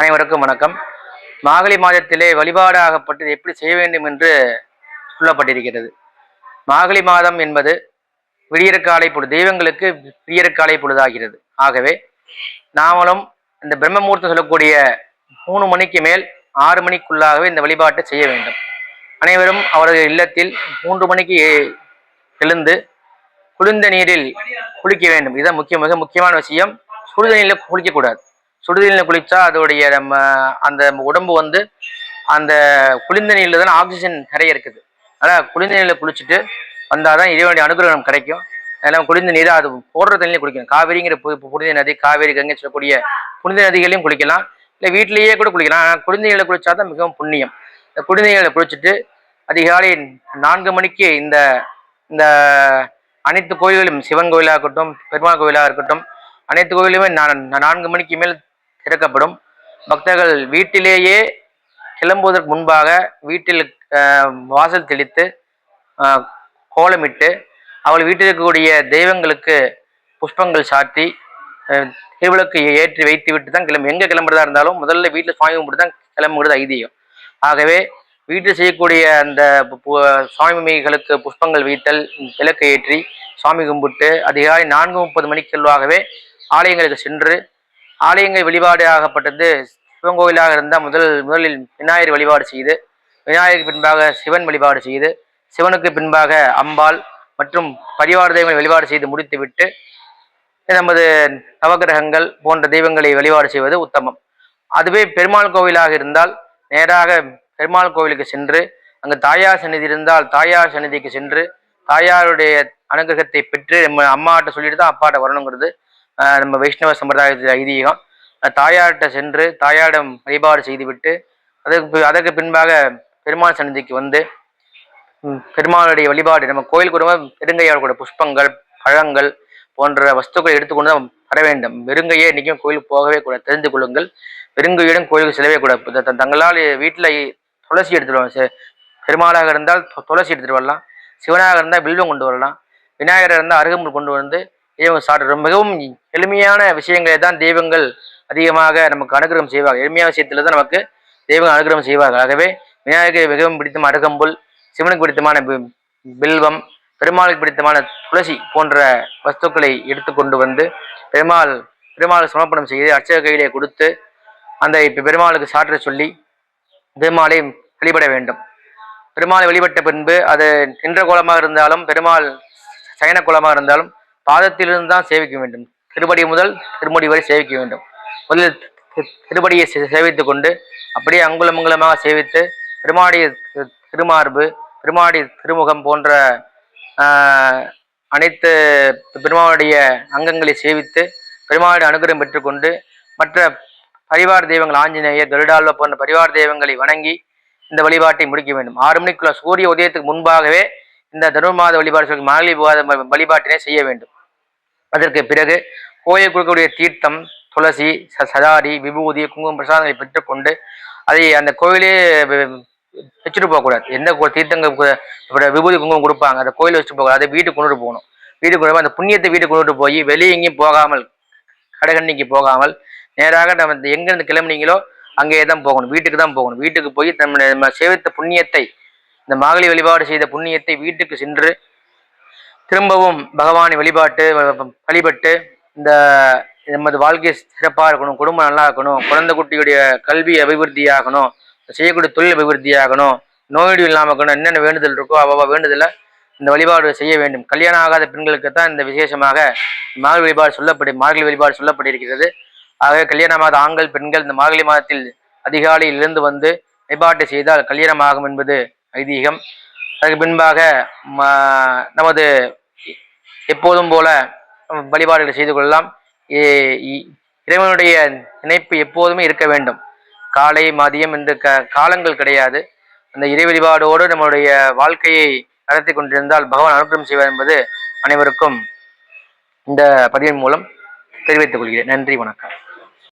அனைவருக்கும் வணக்கம். மாகழி மாதத்திலே வழிபாடு ஆகப்பட்டது எப்படி செய்ய வேண்டும் என்று சொல்லப்பட்டிருக்கிறது. மாகழி மாதம் என்பது விடியற்காலை பொழுது தெய்வங்களுக்கு விடியற்காலை பொழுதாகிறது. ஆகவே நாமளும் இந்த பிரம்மமூர்த்தம் சொல்லக்கூடிய மூணு மணிக்கு மேல் ஆறு மணிக்குள்ளாகவே இந்த வழிபாட்டை செய்ய வேண்டும். அனைவரும் அவரது இல்லத்தில் மூன்று மணிக்கு எழுந்து குளிர்ந்த நீரில் குளிக்க வேண்டும். இதுதான் முக்கிய மிக முக்கியமான விஷயம். சுடு நீரில் குளிக்கக்கூடாது. சுடு குளித்தா குளிச்சா அதோடைய நம்ம அந்த உடம்பு வந்து அந்த குளிர்ந்த நீரில் தான் ஆக்சிஜன் நிறைய இருக்குது. அதனால் குளிர்ந்த நீரில் குளிச்சுட்டு வந்தால் தான் இறைவனுடைய அனுகிரகம் கிடைக்கும். அதெல்லாம் குளிர்ந்த நீரை அது போடுற தண்ணியில் குளிக்கணும் காவேரிங்கிற பு- புனித நதி காவேரி கங்கை சொல்லக்கூடிய புனித நதிகளையும் குளிக்கலாம். இல்லை வீட்டிலேயே கூட குளிக்கலாம். ஆனால் குளிர்ந்த நீரில் குளிச்சா தான் மிகவும் புண்ணியம். இந்த குளிர்ந்த நீரில் குளிச்சுட்டு அதிகாலை நான்கு மணிக்கு இந்த இந்த அனைத்து கோயில்களும் சிவன் கோயிலாக இருக்கட்டும் பெருமாள் கோயிலாக இருக்கட்டும் அனைத்து கோயிலுமே நான் நான்கு மணிக்கு மேல் திறக்கப்படும் பக்தர்கள் வீட்டிலேயே கிளம்புவதற்கு முன்பாக வீட்டில் வாசல் தெளித்து கோலமிட்டு அவள் வீட்டில் இருக்கக்கூடிய தெய்வங்களுக்கு புஷ்பங்கள் சாத்தி அஹ், திருவிளக்கு ஏற்றி வைத்து விட்டு தான் கிளம்பு எங்கே கிளம்புறதா இருந்தாலும் முதல்ல வீட்டில் சுவாமி கும்பிட்டு தான் கிளம்புகிறது ஐதீகம். ஆகவே வீட்டில் செய்யக்கூடிய அந்த பு- சுவாமிகளுக்கு புஷ்பங்கள் வைத்தல் விளக்கு ஏற்றி சுவாமி கும்பிட்டு அதிகாலை நான்கு முப்பது மணிக்கெல்லாகவே ஆலயங்களுக்கு சென்று ஆலயங்கள் வழிபாடு ஆகப்பட்டது சிவன் கோவிலாக இருந்தால் முதல் முதலில் விநாயகர் வழிபாடு செய்து விநாயகருக்கு பின்பாக சிவன் வழிபாடு செய்து சிவனுக்கு பின்பாக அம்பாள் மற்றும் பரிவார தெய்வங்களை வழிபாடு செய்து முடித்துவிட்டு நமது நவகிரகங்கள் போன்ற தெய்வங்களை வழிபாடு செய்வது உத்தமம். அதுவே பெருமாள் கோவிலாக இருந்தால் நேராக பெருமாள் கோவிலுக்கு சென்று அங்கு தாயார் சந்நிதி இருந்தால் தாயார் சந்நிதிக்கு சென்று தாயாருடைய அனுகிரகத்தை பெற்று நம்ம அம்மாட்ட சொல்லிட்டு தான் அப்பாட்ட வரணுங்கிறது. நம்ம வைஷ்ணவ சம்பிரதாயத்தில் ஐதீகம். தாயார்கிட்ட சென்று தாயாரிடம் வழிபாடு செய்துவிட்டு அதற்கு அதற்கு பின்பாக பெருமாள் சந்நிதிக்கு வந்து பெருமாளுடைய வழிபாடு நம்ம கோயில் கூட பெருங்கையால் கூட புஷ்பங்கள் பழங்கள் போன்ற வஸ்துக்களை எடுத்துக்கொண்டு தான் வர வேண்டும். வெறுங்கையே இன்னைக்கும் கோயிலுக்கு போகவே கூட தெரிந்து கொள்ளுங்கள். பெருங்கையுடன் கோயிலுக்கு செல்லவே கூட தங்களால் வீட்டில் துளசி எடுத்துகிட்டு வரலாம் பெருமாளாக இருந்தால் துளசி எடுத்துகிட்டு வரலாம். சிவனாக இருந்தால் வில்வம் கொண்டு வரலாம். விநாயகராக இருந்தால் அருகம்புல் கொண்டு வந்து தெய்வம் சாப்பிடுறோம் மிகவும் எளிமையான விஷயங்களை தான் தெய்வங்கள் அதிகமாக நமக்கு அனுகிரகம் செய்வார்கள். எளிமையான விஷயத்தில் தான் நமக்கு தெய்வங்கள் அனுகிரகம் செய்வார்கள். ஆகவே விநாயகர் மிகவும் பிடித்தம் அருகம்புல் சிவனுக்கு பிடித்தமான பில்வம் பெருமாளுக்கு பிடித்தமான துளசி போன்ற வஸ்துக்களை எடுத்துக்கொண்டு வந்து பெருமாள் பெருமாளுக்கு சமர்ப்பணம் செய்து அர்ச்சக கையிலே கொடுத்து அந்த இப்போ பெருமாளுக்கு சாற்ற சொல்லி பெருமாளை வழிபட வேண்டும். பெருமாளை வழிபட்ட பின்பு அது நின்ற கோலமாக இருந்தாலும் பெருமாள் சயன கோலமாக இருந்தாலும் பாதத்திலிருந்து தான் சேவிக்க வேண்டும். திருப்படி முதல் திருமுடி வரை சேவிக்க வேண்டும். முதலில் திருப்படியை சேவித்து கொண்டு அப்படியே அங்குலமங்கலமாக சேவித்து பெருமாடி திருமார்பு பெருமாடி திருமுகம் போன்ற அனைத்து பெருமாளுடைய அங்கங்களை சேவித்து பெருமாளுடைய அனுகிரகம் பெற்றுக்கொண்டு மற்ற பரிவார தெய்வங்கள் ஆஞ்சநேயர் கருடால்வா போன்ற பரிவார தெய்வங்களை வணங்கி இந்த வழிபாட்டை முடிக்க வேண்டும். ஆறு மணிக்குள்ள சூரிய உதயத்துக்கு முன்பாகவே இந்த தனுர்மாத வழிபாடு சொல்லி மாலை வழிபாட்டினை செய்ய வேண்டும். அதற்கு பிறகு கோயில் கொடுக்கக்கூடிய தீர்த்தம் துளசி ச- சதாரி விபூதி குங்குமம் பிரசாதங்களை பெற்றுக்கொண்டு அதை அந்த கோயிலே வச்சுட்டு போகக்கூடாது. எந்த கோ- தீர்த்தங்கள் விபூதி குங்குமம் கொடுப்பாங்க அந்த கோயிலை வச்சுட்டு போகக்கூடாது. அதை வீட்டுக்கு கொண்டுட்டு போகணும். வீட்டுக்கு கொண்டு போய் அந்த புண்ணியத்தை வீட்டுக்கு கொண்டுட்டு போய் வெளியே எங்கேயும் போகாமல் கடைகண்ணிக்கு போகாமல் நேராக நம்ம இந்த எங்கிருந்து கிளம்புனீங்களோ அங்கேயே தான் போகணும். வீட்டுக்கு தான் போகணும். வீட்டுக்கு போய் நம்ம நம்ம சேவித்த புண்ணியத்தை இந்த மாகலி வழிபாடு செய்த புண்ணியத்தை வீட்டுக்கு சென்று திரும்பவும் பகவானை வழிபாட்டு வழிபட்டு இந்த நமது வாழ்க்கை சிறப்பாக இருக்கணும் குடும்பம் நல்லா இருக்கணும் குழந்தை குட்டியுடைய கல்வி அபிவிருத்தியாகணும் செய்யக்கூடிய தொழில் அபிவிருத்தியாகணும் நோயடி இல்லாமல் இருக்கணும் என்னென்ன வேண்டுதல் இருக்கோ அவ்வளோ வேண்டுதலை இந்த வழிபாடு செய்ய வேண்டும். கல்யாணம் ஆகாத பெண்களுக்கு தான் இந்த விசேஷமாக மார்கழி வழிபாடு சொல்லப்படி மார்கழி வழிபாடு சொல்லப்பட்டிருக்கிறது. ஆகவே கல்யாணமாத ஆண்கள் பெண்கள் இந்த மார்கழி மாதத்தில் அதிகாலையில் இருந்து வந்து வழிபாட்டை செய்தால் கல்யாணம் ஆகும் என்பது ஐதீகம். அதுக்கு பின்பாக நமது எப்போதும் போல வழிபாடுகளை செய்து கொள்ளலாம். இ- இறைவனுடைய நினைப்பு எப்போதுமே இருக்க வேண்டும். காலை மதியம் என்று க காலங்கள் கிடையாது. அந்த இறை வழிபாடோடு நம்மளுடைய வாழ்க்கையை நடத்தி கொண்டிருந்தால் பகவான் அனுகிரகம் செய்வார் என்பது அனைவருக்கும் இந்த பதிவின் மூலம் தெரிவித்துக் கொள்கிறேன். நன்றி வணக்கம்.